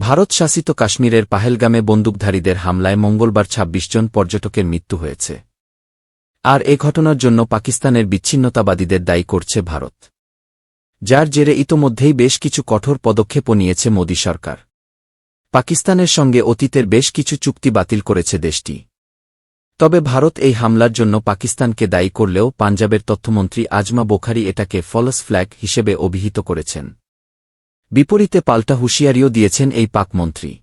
ভারত শাসিত কাশ্মীরের পাহেলগামে বন্দুকধারীদের হামলায় মঙ্গলবার ২৬ জন পর্যটকের মৃত্যু হয়েছে। আর এ ঘটনার জন্য পাকিস্তানের বিচ্ছিন্নতাবাদীদের দায়ী করছে ভারত। যার জেরে ইতোমধ্যেই বেশ কিছু কঠোর পদক্ষেপও নিয়েছে মোদী সরকার। পাকিস্তানের সঙ্গে অতীতের বেশ কিছু চুক্তি বাতিল করেছে দেশটি। তবে ভারত এই হামলার জন্য পাকিস্তানকে দায়ী করলেও পাঞ্জাবের তথ্যমন্ত্রী আজমা বোখারি এটাকে ফলস ফ্ল্যাগ হিসেবে অভিহিত করেছেন। বিপরীতে পাল্টা হুঁশিয়ারিও দিয়েছেন এই পাকমন্ত্রী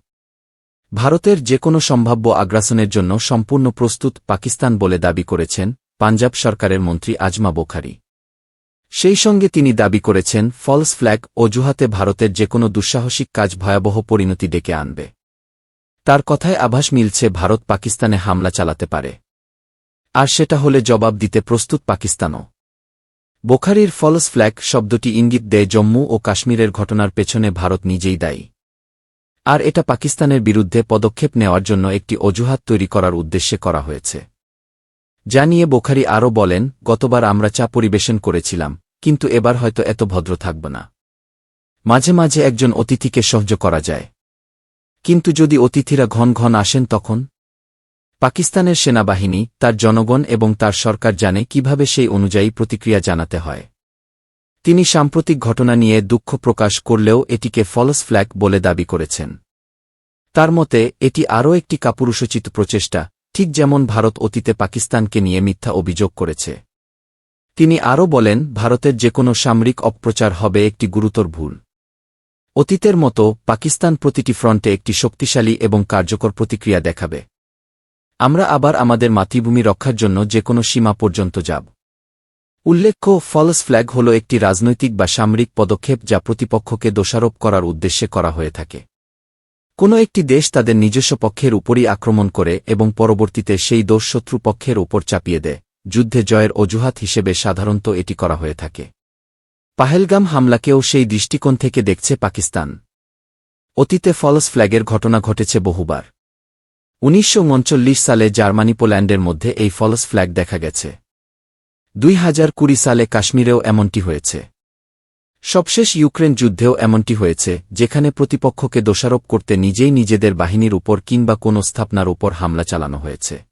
ভারতের যে কোনো সম্ভাব্য আগ্রাসনের জন্য সম্পূর্ণ প্রস্তুত পাকিস্তান বলে দাবি করেছেন পাঞ্জাব সরকারের মন্ত্রী আজমা বোখারি। সেই সঙ্গে তিনি দাবি করেছেন, ফলস ফ্ল্যাগ অজুহাতে ভারতের যে কোনো দুঃসাহসিক কাজ ভয়াবহ পরিণতি ডেকে আনবে। তার কথায় আভাস মিলছে ভারত পাকিস্তানে হামলা চালাতে পারে। আর সেটা হলে জবাব দিতে প্রস্তুত পাকিস্তানও। বোখারির ফলস ফ্ল্যাগ শব্দটি ইঙ্গিত দেয় জম্মু ও কাশ্মীরের ঘটনার পেছনে ভারত নিজেই দায়ী। আর এটা পাকিস্তানের বিরুদ্ধে পদক্ষেপ নেওয়ার জন্য একটি অজুহাত তৈরি করার উদ্দেশ্যে করা হয়েছে। জানিয়ে বোখারি আরও বলেন, গতবার আমরা চা পরিবেশন করেছিলাম, কিন্তু এবার হয়তো এত ভদ্র থাকব না। মাঝে মাঝে একজন অতিথিকে সহ্য করা যায়। কিন্তু যদি অতিথিরা ঘন ঘন আসেন তখন পাকিস্তানের সেনাবাহিনী, তার জনগণ এবং তার সরকার জানে কীভাবে সেই অনুযায়ী প্রতিক্রিয়া জানাতে হয়। তিনি সাম্প্রতিক ঘটনা নিয়ে দুঃখ প্রকাশ করলেও এটিকে ফলস ফ্ল্যাগ বলে দাবি করেছেন। তার মতে, এটি আরও একটি কাপুরুষোচিত প্রচেষ্টা, ঠিক যেমন ভারত অতীতে পাকিস্তানকে নিয়ে মিথ্যা অভিযোগ করেছে। তিনি আরও বলেন, ভারতের যে কোনো সামরিক অপপ্রচার হবে একটি গুরুতর ভুল। অতীতের মতো, পাকিস্তান প্রতিটি ফ্রন্টে একটি শক্তিশালী এবং কার্যকর প্রতিক্রিয়া দেখাবে। আমরা আবার আমাদের মাতৃভূমি রক্ষার জন্য যে কোনো সীমা পর্যন্ত যাব। উল্লেখ্য, ফলস ফ্ল্যাগ হল একটি রাজনৈতিক বা সামরিক পদক্ষেপ যা প্রতিপক্ষকে দোষারোপ করার উদ্দেশ্যে করা হয়ে থাকে। কোনো একটি দেশ তাদের নিজস্ব পক্ষের উপরই আক্রমণ করে এবং পরবর্তীতে সেই দোষ শত্রু পক্ষের উপর চাপিয়ে দেয়, যুদ্ধে জয়ের অজুহাত হিসেবে সাধারণত এটি করা হয়ে থাকে। পাহেলগাম হামলাকেও সেই দৃষ্টিকোণ থেকে দেখছে পাকিস্তান। অতীতে ফলস ফ্ল্যাগের ঘটনা ঘটেছে বহুবার। উনিশশো উনচল্লিশ সালে জার্মানি পোল্যান্ডের মধ্যে এই ফলস ফ্ল্যাগ দেখা গেছে। দুই হাজার কুড়ি সালে কাশ্মীরেও এমনটি হয়েছে। সবশেষ ইউক্রেন যুদ্ধেও এমনটি হয়েছে, যেখানে প্রতিপক্ষকে দোষারোপ করতে নিজেই নিজেদের বাহিনীর উপর কিংবা কোনো স্থাপনার উপর হামলা চালানো হয়েছে।